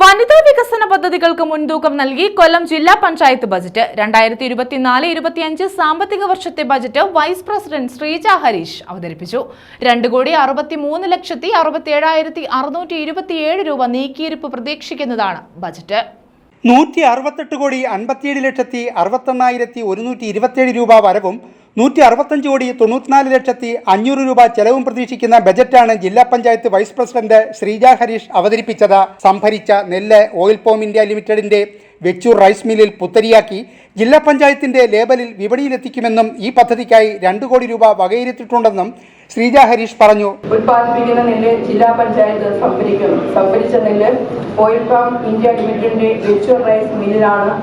വനിതാ വികസന പദ്ധതികൾക്ക് മുൻതൂക്കം നൽകി കൊല്ലം ജില്ലാ പഞ്ചായത്ത് ബജറ്റ്. രണ്ടായിരത്തി ഇരുപത്തിനാല് ഇരുപത്തിയഞ്ച് സാമ്പത്തിക വർഷത്തെ budget vice president Sreeja Harish അവതരിപ്പിച്ചു. രണ്ട് കോടി അറുപത്തി മൂന്ന് ലക്ഷത്തി അറുപത്തി ഏഴായിരത്തി അറുന്നൂറ്റി ഇരുപത്തിയേഴ് രൂപ നീക്കിയിരിപ്പ് പ്രതീക്ഷിക്കുന്നതാണ് ബജറ്റ്. നൂറ്റി അറുപത്തെട്ട് കോടി അൻപത്തിയേഴ് ലക്ഷത്തി അറുപത്തെണ്ണായിരത്തി ഒരുന്നൂറ്റി ഇരുപത്തിയേഴ് രൂപ വരവും നൂറ്റി അറുപത്തഞ്ച് കോടി തൊണ്ണൂറ്റിനാല് ലക്ഷത്തി അഞ്ഞൂറ് രൂപ ചെലവും പ്രതീക്ഷിക്കുന്ന ബജറ്റാണ് ജില്ലാ പഞ്ചായത്ത് വൈസ് പ്രസിഡന്റ് ശ്രീജ ഹരീഷ് അവതരിപ്പിച്ചത്. സംഭരിച്ച നെല്ല് ഓയിൽ പോം ഇന്ത്യ ലിമിറ്റഡിന്റെ വെച്ചൂർ റൈസ് മില്ലിൽ പുത്തരിയാക്കി ജില്ലാ പഞ്ചായത്തിന്റെ ലേബലിൽ വിപണിയിലെത്തിക്കുമെന്നും ഈ പദ്ധതിക്കായി രണ്ട് കോടി രൂപ വകയിരുത്തിയിട്ടുണ്ടെന്നും ശ്രീജ ഹരീഷ് പറഞ്ഞു. ഉത്പാദിപ്പിക്കുന്ന നെല്ല് ജില്ലാ പഞ്ചായത്ത് സംഭരിക്കുന്നു സംഭരിച്ച നെല്ല് ഓയിൽ ഫാം ഇന്ത്യ ലിമിറ്റഡിന്റെ വെച്ചൂർ റൈസ് മില്ലിലാണ്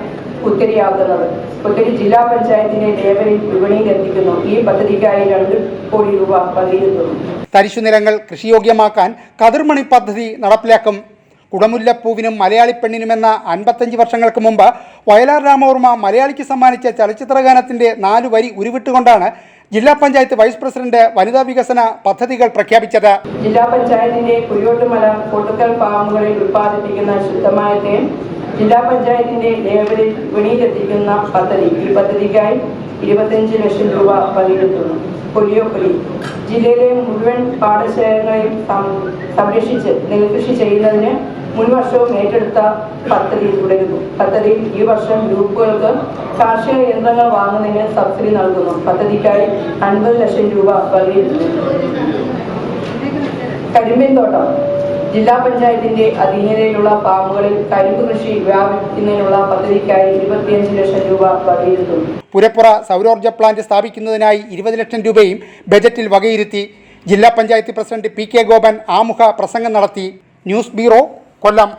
കുത്തരിയാകുന്നത് കുത്തരി ജില്ലാ പഞ്ചായത്തിന്റെ ലേബലിൽ വിപണിയിൽ എത്തിക്കുന്നു ഈ പദ്ധതിക്കായി രണ്ട് കോടി രൂപ പകിരുന്നു തരിശുനിലങ്ങൾ കൃഷിയോഗ്യമാക്കാൻ കതിർമണി പദ്ധതി നടപ്പിലാക്കും. കുടമുല്ലപ്പൂവിനും മലയാളി പെണ്ണിനുമെന്ന അൻപത്തഞ്ച് വർഷങ്ങൾക്ക് മുമ്പ് വയലാർ രാമവർമ്മ മലയാളിക്ക് സമ്മാനിച്ച ചലച്ചിത്രഗാനത്തിന്റെ നാല് വരി ഉരുവിട്ടുകൊണ്ടാണ് ജില്ലാ പഞ്ചായത്ത് വൈസ് പ്രസിഡന്റ് വനിതാ വികസന പദ്ധതികൾ പ്രഖ്യാപിച്ചത്. ജില്ലാ പഞ്ചായത്തിന്റെ കുരിയോട്ടുമല കൊട്ടുക്കൽ ഫാമുകളിൽ ഉത്പാദിപ്പിക്കുന്ന ശുദ്ധമായ തേൻ ജില്ലാ പഞ്ചായത്തിന്റെ ലേബലിൽ വിപണിയിലെത്തിക്കുന്ന പദ്ധതി ഈ പദ്ധതിക്കായി ഇരുപത്തിയഞ്ച് ലക്ഷം രൂപ പകിരുത്തുന്നു പൊലിയോപ്പൊലി ജില്ലയിലെ മുഴുവൻ പാടശേഖരങ്ങളെയും സംരക്ഷിച്ച് നെൽകൃഷി ചെയ്യുന്നതിന് മുൻവർഷവും ഏറ്റെടുത്ത പദ്ധതി തുടരുന്നു. പദ്ധതിയിൽ ഈ വർഷം ഗ്രൂപ്പുകൾക്ക് കാർഷിക യന്ത്രങ്ങൾ വാങ്ങുന്നതിന് സബ്സിഡി നൽകുന്നു. പദ്ധതിക്കായി അൻപത് ലക്ഷം രൂപ വകയിരുത്തുന്നു കരിമ്പിൻ തോട്ടം. ജില്ലാ പഞ്ചായത്തിന്റെ അധീനതയിലുള്ള ഫാമുകളിൽ കരിമ്പ് കൃഷി വ്യാപിക്കുന്നതിനുള്ള പദ്ധതിക്കായി ഇരുപത്തിയഞ്ച് ലക്ഷം രൂപ വകയിരുത്തും. പുരപ്പുറ സൗരോർജ പ്ലാന്റ് സ്ഥാപിക്കുന്നതിനായി ഇരുപത് ലക്ഷം രൂപയും ബജറ്റിൽ വകയിരുത്തി ജില്ലാ panchayat president P K Gopan ആമുഖ പ്രസംഗം നടത്തി. News bureau Kollam.